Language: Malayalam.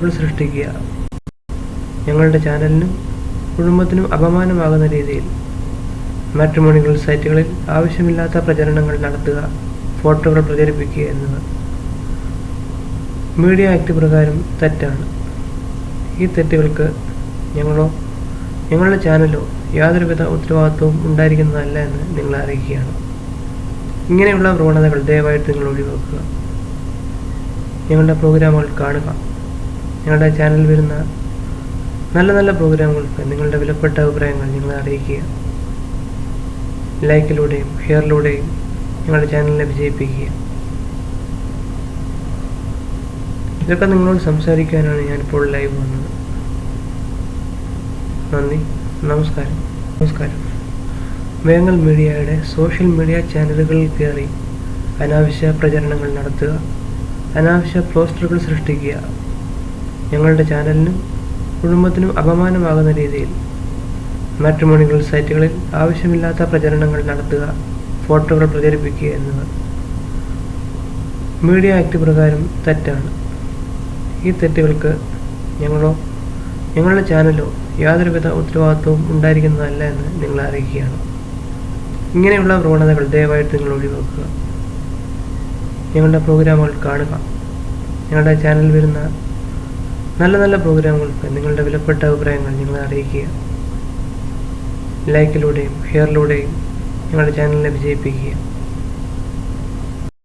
സൃഷ്ടിക്കുക. ഞങ്ങളുടെ ചാനലിനും കുടുംബത്തിനും അപമാനമാകുന്ന രീതിയിൽ മാട്രിമോണിയൽ സൈറ്റുകളിൽ ആവശ്യമില്ലാത്ത പ്രചരണങ്ങൾ നടത്തുക ഫോട്ടോകൾ പ്രചരിപ്പിക്കുക എന്നിവ മീഡിയ ആക്ട് പ്രകാരം തെറ്റാണ്. ഈ തെറ്റുകൾക്ക് ഞങ്ങളോ ഞങ്ങളുടെ ചാനലോ യാതൊരുവിധ ഉത്തരവാദിത്വവും ഉണ്ടായിരിക്കുന്നതല്ല എന്ന് നിങ്ങൾ അറിയിക്കുകയാണ്. ഇങ്ങനെയുള്ള പ്രവണതകൾ ദയവായിട്ട് നിങ്ങൾ ഒഴിവാക്കുക. ഞങ്ങളുടെ പ്രോഗ്രാമുകൾ കാണുക. ഞങ്ങളുടെ ചാനൽ വരുന്ന നല്ല നല്ല പ്രോഗ്രാമുകൾക്ക് നിങ്ങളുടെ വിലപ്പെട്ട അഭിപ്രായങ്ങൾ ഞങ്ങളെ അറിയിക്കുക. ലൈക്കിലൂടെയും ഷെയറിലൂടെയും ഞങ്ങളുടെ ചാനലിനെ വിജയിപ്പിക്കുക. ഇതൊക്കെ നിങ്ങളോട് സംസാരിക്കാനാണ് ഞാനിപ്പോൾ ലൈവ് വന്നത്. നന്ദി നമസ്കാരം നമസ്കാരം. വേങ്ങൽ മീഡിയയുടെ സോഷ്യൽ മീഡിയ ചാനലുകളിൽ കയറി അനാവശ്യ പ്രചരണങ്ങൾ നടത്തുക അനാവശ്യ പോസ്റ്ററുകൾ സൃഷ്ടിക്കുക. ഞങ്ങളുടെ ചാനലിനും കുടുംബത്തിനും അപമാനമാകുന്ന രീതിയിൽ മാട്രിമോണികൾ സൈറ്റുകളിൽ ആവശ്യമില്ലാത്ത പ്രചരണങ്ങൾ നടത്തുക ഫോട്ടോകൾ പ്രചരിപ്പിക്കുക എന്നിവ മീഡിയ ആക്ട് പ്രകാരം തെറ്റാണ്. ഈ തെറ്റുകൾക്ക് ഞങ്ങളോ ഞങ്ങളുടെ ചാനലോ യാതൊരുവിധ ഉത്തരവാദിത്വവും ഉണ്ടായിരിക്കുന്നതല്ല എന്ന് നിങ്ങൾ അറിയിക്കുകയാണ്. ഇങ്ങനെയുള്ള പ്രവണതകൾ ദയവായിട്ട് നിങ്ങൾ ഒഴിവാക്കുക. ഞങ്ങളുടെ പ്രോഗ്രാമുകൾ കാണുക. ഞങ്ങളുടെ ചാനലിൽ വരുന്ന നല്ല നല്ല പ്രോഗ്രാമുകൾക്ക് നിങ്ങളുടെ വിലപ്പെട്ട അഭിപ്രായങ്ങൾ ഞങ്ങളെ അറിയിക്കുക. ലൈക്കിലൂടെയും ഷെയറിലൂടെയും ഞങ്ങളുടെ ചാനലിനെ വിജയിപ്പിക്കുക.